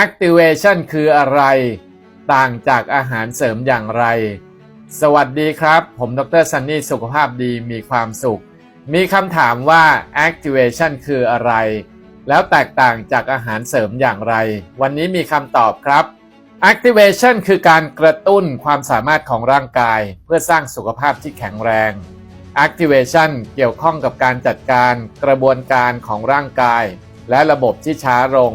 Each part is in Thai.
activation คืออะไร ต่างจากอาหารเสริมอย่างไร สวัสดีครับ ผมดรซันนี่สุขภาพดีมีความสุข มีคำถามว่า activation คืออะไร แล้วแตกต่างจากอาหารเสริมอย่างไร วันนี้มีคำตอบครับ activation คือการกระตุ้นความสามารถของร่างกาย เพื่อสร้างสุขภาพที่แข็งแรง activation เกี่ยวข้องกับการจัดการกระบวนการของร่างกาย และระบบที่ช้าลง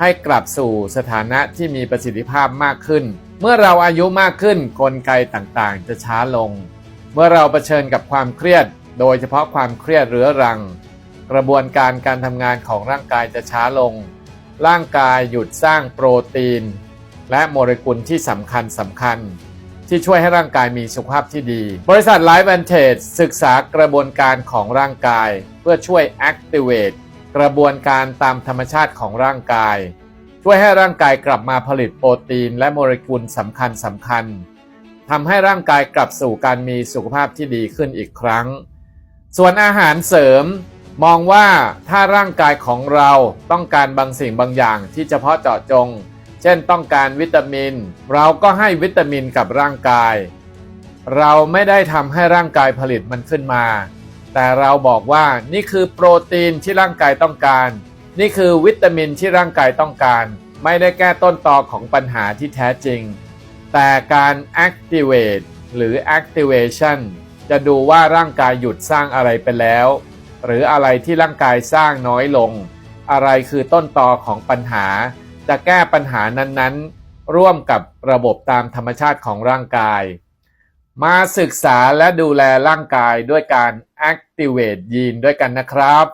ให้กลับสู่สถานะที่มีประสิทธิภาพมากขึ้น เมื่อเราอายุมากขึ้นกลไกต่างๆ จะช้าลง เมื่อเราเผชิญกับความเครียด โดยเฉพาะความเครียดเรื้อรัง กระบวนการการทำงานของร่างกายจะช้าลง ร่างกายหยุดสร้างโปรตีน และโมเลกุลที่สำคัญสำคัญ ที่ช่วยให้ร่างกายมีสุขภาพที่ดี บริษัท Life Vantage ศึกษากระบวนการของร่างกาย เพื่อช่วย activate กระบวนการตามธรรมชาติของร่างกาย ช่วยให้ร่างกายกลับมาผลิตโปรตีนและโมเลกุลสำคัญสำคัญทำให้ร่างกายกลับสู่การมีสุขภาพที่ดีขึ้นอีกครั้ง ส่วนอาหารเสริม มองว่าถ้าร่างกายของเราต้องการบางสิ่งบางอย่างที่เฉพาะเจาะจง เช่นต้องการวิตามิน เราก็ให้วิตามินกับร่างกาย เราไม่ได้ทำให้ร่างกายผลิตมันขึ้นมา แต่เราบอกว่านี่คือโปรตีนที่ร่างกายต้องการ นี่คือวิตามินที่ร่างกายต้องการ ไม่ได้แก้ต้นตอของปัญหาที่แท้จริง แต่การ activate หรือ activation จะดูว่าร่างกายหยุดสร้างอะไรไปแล้ว หรืออะไรที่ร่างกายสร้างน้อยลง อะไรคือต้นตอของปัญหา จะแก้ปัญหานั้นๆ ร่วมกับระบบตามธรรมชาติของร่างกาย มาศึกษาและดูแลร่างกายด้วยการ activate ยีนด้วยกันนะครับ